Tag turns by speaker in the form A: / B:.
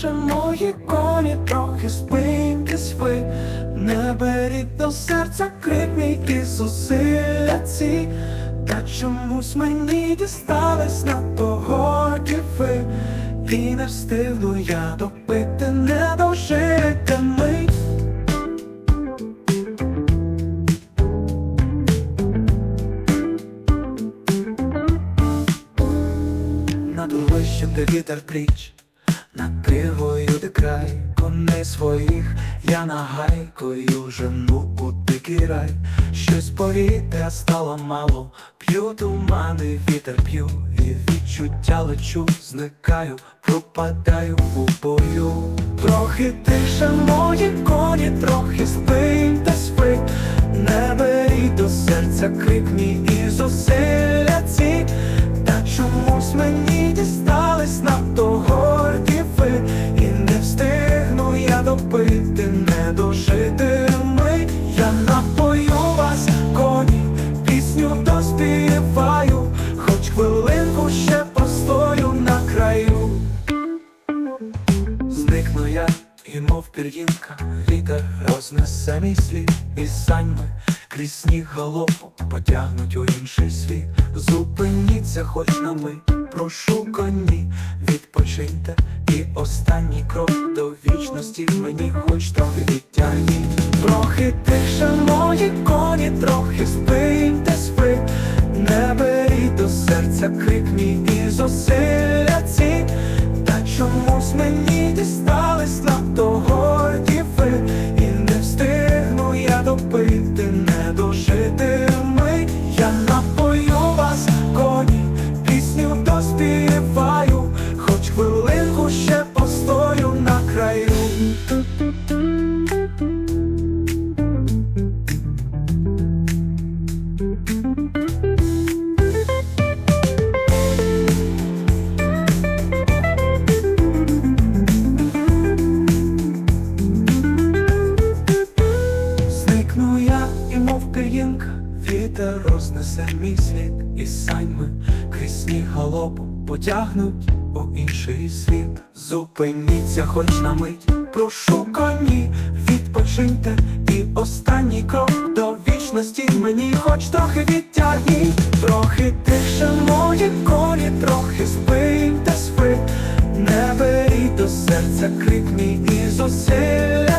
A: тише мої коні, трохи спиньтесь ви, не беріть до серця крик мій і зусилля ці, та чомусь мені дістались надто горді ви, і не встигну я допити, не дожити мить. Над вищим, де вітер пліч, над пивою, де край коней своїх, я нагайкою жену у дикий рай. Щось повітря стало мало, п'ю тумани, вітер п'ю, і відчуття лечу, зникаю, пропадаю у бою. Трохи тише мої коні, трохи спиньтесь ви, не беріть до серця крик мій і зусилля ці. Та чомусь мені дістались не дожити ми Я напою вас, коні, пісню доспіваю. Хоч хвилинку ще постою на краю. Зникну я, і мов пір'їнка, вітер рознесе слід. І саньми крізь сніг галопом потягнуть у інший світ. Зупиніться хоч на мить, прошу коні, відпочиньте, і останній крок до вічності мені хоч трохи відтягніть. Трохи тише мої коні, трохи спиньтесь ви, не беріть до серця крик мій і зусилля ці. Та чомусь мені дістались надто горді ви І не встигну я допити, не дожити вітер рознесе мій слід і саньми крізь сніг галопом потягнуть у інший світ. Зупиніться хоч на мить, прошу коні, відпочиньте, і останній крок до вічності мені хоч трохи відтягніть, трохи тише мої коні, трохи спиньтесь ви, не беріть до серця крик мій і зусиль